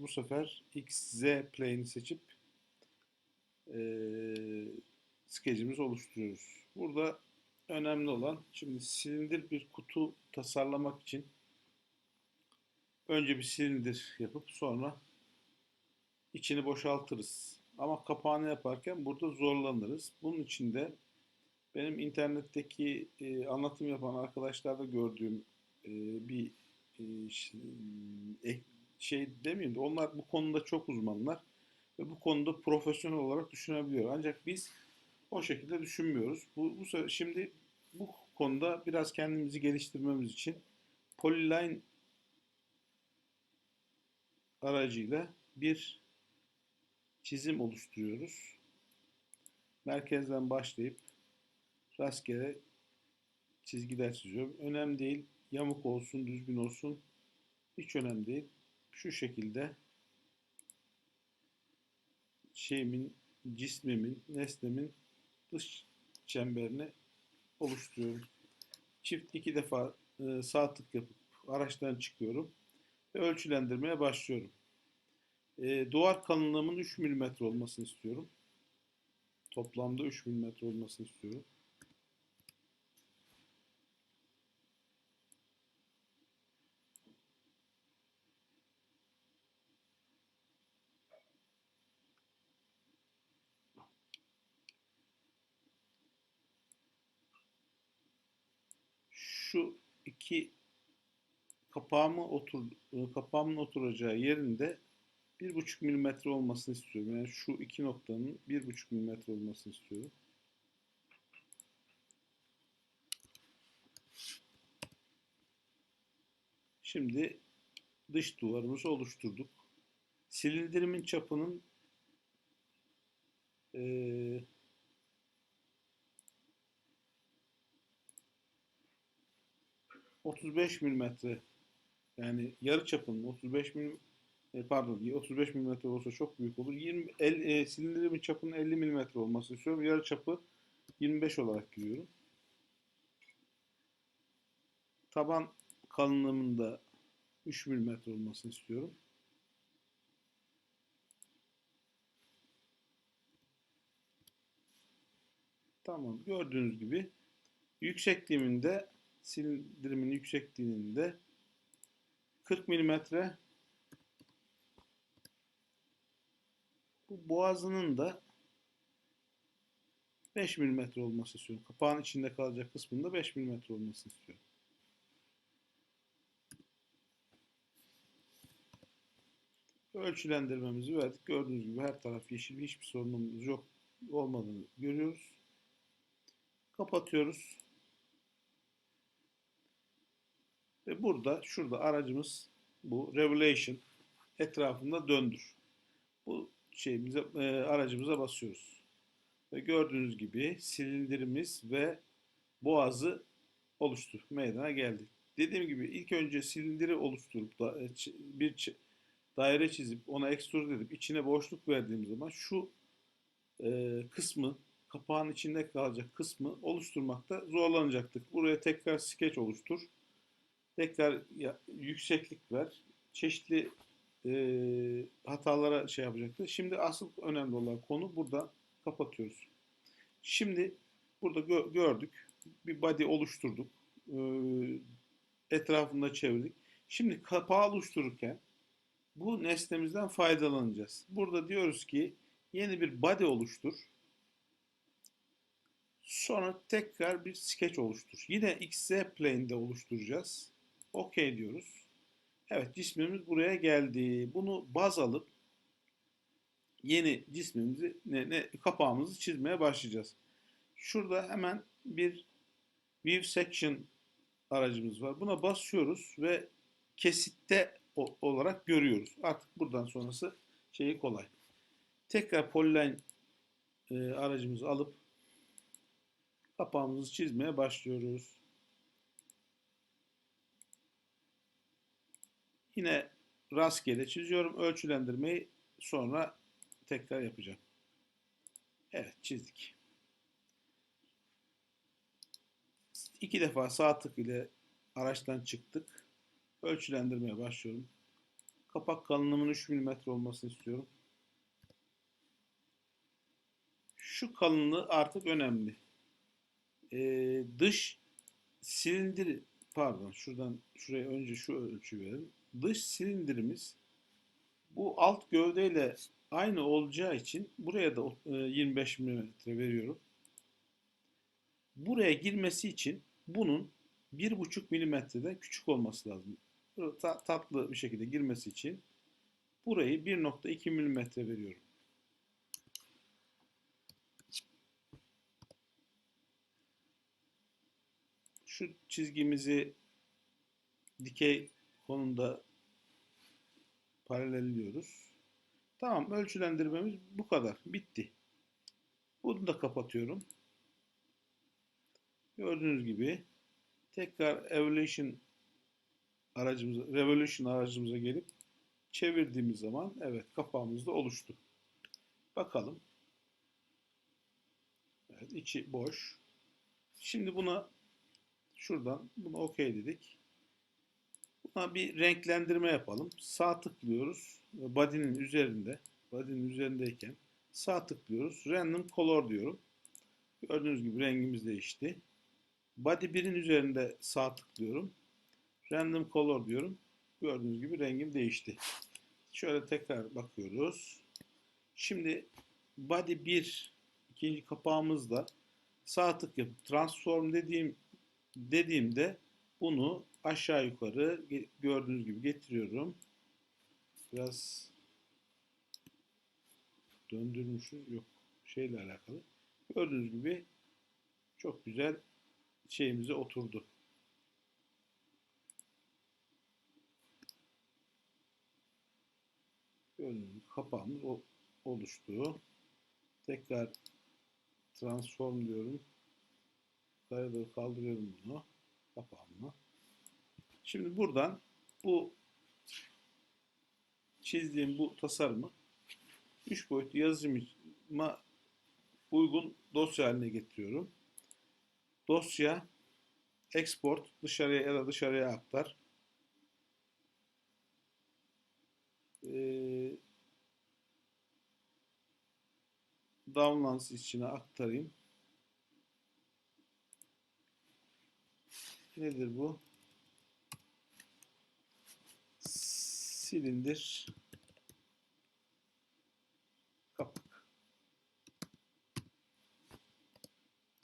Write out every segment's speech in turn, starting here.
bu sefer XZ plane'i seçip eee skecimizi oluşturuyoruz. Burada önemli olan şimdi silindir bir kutu tasarlamak için önce bir silindir yapıp sonra içini boşaltırız. Ama kapağını yaparken burada zorlanırız. Bunun için de benim internetteki e, anlatım yapan arkadaşlarda gördüğüm e, bir e, e, şey demeyeyim de onlar bu konuda çok uzmanlar ve bu konuda profesyonel olarak düşünebiliyor. Ancak biz o şekilde düşünmüyoruz. Bu, bu şimdi bu konuda biraz kendimizi geliştirmemiz için Polyline aracıyla bir çizim oluşturuyoruz. Merkezden başlayıp rastgele çizgiler çiziyorum. Önemli değil. Yamuk olsun, düzgün olsun. Hiç önemli değil. Şu şekilde şeyimin, cismimin, nesnemin dış çemberini oluşturuyorum. Çift iki defa e, sağ tık yapıp araçtan çıkıyorum ve ölçülendirmeye başlıyorum. E, duvar kalınlığımın 3 mm olmasını istiyorum. Toplamda 3 mm olmasını istiyorum. Şu iki kapağımı otur e, kapağımın oturacağı yerinde bir buçuk milimetre olmasını istiyorum. Yani şu iki noktanın bir buçuk milimetre olmasını istiyorum. Şimdi dış duvarımızı oluşturduk. Silindirimin çapının eee 35 milimetre yani yarı çapının 35 mm pardon 35 milimetre olsa çok büyük olur. 20 el, e, silindirimin çapının 50 milimetre olmasını istiyorum. Yarı çapı 25 olarak giriyorum. Taban kalınlığımın da 3 milimetre olmasını istiyorum. Tamam. Gördüğünüz gibi yüksekliğimin de silindirimin yüksekliğinin de 40 milimetre bu boğazının da 5 milimetre olması istiyorum. Kapağın içinde kalacak kısmında 5 milimetre olmasını istiyorum. Ölçülendirmemizi verdik. Gördüğünüz gibi her taraf yeşil. Hiçbir sorunumuz yok olmadığını görüyoruz. Kapatıyoruz. Ve burada şurada aracımız bu Revelation etrafında döndür. Bu şeyimize e, aracımıza basıyoruz. Ve gördüğünüz gibi silindirimiz ve boğazı oluştu. Meydana geldi. Dediğim gibi ilk önce silindiri oluşturup da e, bir daire çizip ona extrude edip içine boşluk verdiğim zaman şu e, kısmı kapağın içinde kalacak kısmı oluşturmakta zorlanacaktık. Buraya tekrar skeç oluştur. Tekrar yükseklik ver. Çeşitli e, hatalara şey yapacaktı. Şimdi asıl önemli olan konu burada kapatıyoruz. Şimdi burada gö- gördük. Bir body oluşturduk. E, etrafında çevirdik. Şimdi kapağı oluştururken bu nesnemizden faydalanacağız. Burada diyoruz ki yeni bir body oluştur. Sonra tekrar bir sketch oluştur. Yine XZ plane'de oluşturacağız. OK diyoruz. Evet cismimiz buraya geldi. Bunu baz alıp yeni cismimizi ne, ne kapağımızı çizmeye başlayacağız. Şurada hemen bir view section aracımız var. Buna basıyoruz ve kesitte olarak görüyoruz. Artık buradan sonrası şeyi kolay. Tekrar polyline e, aracımızı alıp kapağımızı çizmeye başlıyoruz. Yine rastgele çiziyorum. Ölçülendirmeyi sonra tekrar yapacağım. Evet çizdik. İki defa sağ tık ile araçtan çıktık. Ölçülendirmeye başlıyorum. Kapak kalınlığının 3 mm olmasını istiyorum. Şu kalınlığı artık önemli. Ee, dış silindir pardon şuradan şuraya önce şu ölçü verelim. Dış silindirimiz bu alt gövdeyle aynı olacağı için buraya da e, 25 mm veriyorum. Buraya girmesi için bunun 1,5 milimetreden küçük olması lazım. Ta- tatlı bir şekilde girmesi için burayı 1.2 milimetre veriyorum. Şu çizgimizi dikey konumda paralelliyoruz. Tamam ölçülendirmemiz bu kadar. Bitti. Bunu da kapatıyorum. Gördüğünüz gibi tekrar Evolution aracımıza, Revolution aracımıza gelip çevirdiğimiz zaman evet kapağımız da oluştu. Bakalım. Evet içi boş. Şimdi buna şuradan bunu okey dedik. Buna bir renklendirme yapalım. Sağ tıklıyoruz. Body'nin üzerinde, body'nin üzerindeyken sağ tıklıyoruz. Random color diyorum. Gördüğünüz gibi rengimiz değişti. Body 1'in üzerinde sağ tıklıyorum. Random color diyorum. Gördüğünüz gibi rengim değişti. Şöyle tekrar bakıyoruz. Şimdi body 1 ikinci kapağımızda sağ tık yapıp transform dediğim dediğimde bunu aşağı yukarı gördüğünüz gibi getiriyorum. Biraz döndürmüşüz. Yok şeyle alakalı. Gördüğünüz gibi çok güzel şeyimize oturdu. Gördüğünüz gibi kapağımız oluştu. Tekrar transform diyorum. Yukarı doğru kaldırıyorum bunu. Kapağımı. Şimdi buradan bu çizdiğim bu tasarımı 3 boyutlu yazılıma uygun dosya haline getiriyorum. Dosya export dışarıya ya da dışarıya aktar. Ee, downloads içine aktarayım. Nedir bu? Silindir kapak.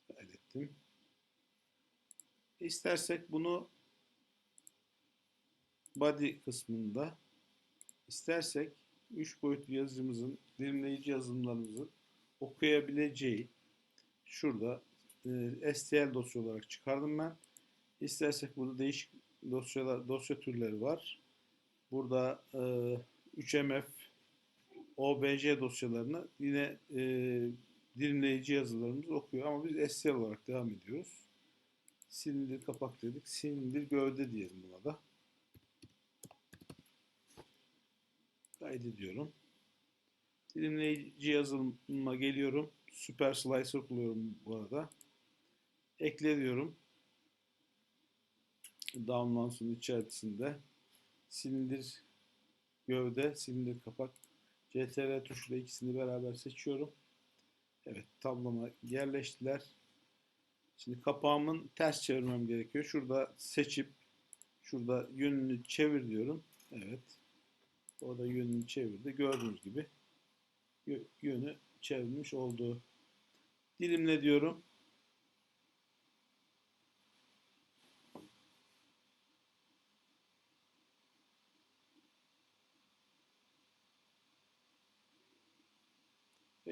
Kaydettim. İstersek bunu body kısmında istersek 3 boyutlu yazıcımızın, dilimleyici yazılımlarımızın okuyabileceği şurada e, STL dosya olarak çıkardım ben. İstersek burada değişik dosyalar, dosya türleri var. Burada e, 3MF, OBJ dosyalarını yine e, dilimleyici yazılarımız okuyor ama biz STL olarak devam ediyoruz. Silindir kapak dedik. Silindir gövde diyelim buna da. Kaydediyorum. Dilimleyici yazılıma geliyorum. Super Slicer kullanıyorum bu arada. Ekle diyorum. Downloads'un içerisinde silindir gövde, silindir kapak CTRL tuşuyla ikisini beraber seçiyorum. Evet tabloma yerleştiler. Şimdi kapağımın ters çevirmem gerekiyor. Şurada seçip şurada yönünü çevir diyorum. Evet. O da yönünü çevirdi. Gördüğünüz gibi yönü çevirmiş oldu. Dilimle diyorum.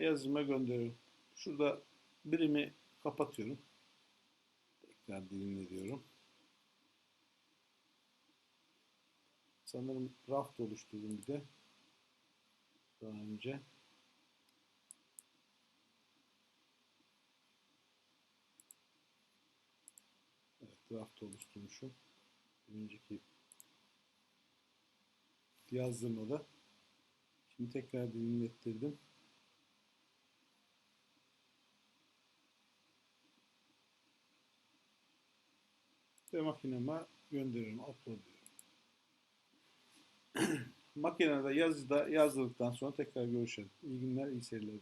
Yazıma gönderiyorum. Şurada birimi kapatıyorum. Tekrar dilimle diyorum. Sanırım raft oluşturdum bir de. Daha önce. Evet raft oluşturmuşum. Önceki yazdırmada. Şimdi tekrar dilimlettirdim. Ve makineme gönderiyorum, upload diyorum. Makinede yazıda yazdıktan sonra tekrar görüşelim. İyi günler, iyi seyirler.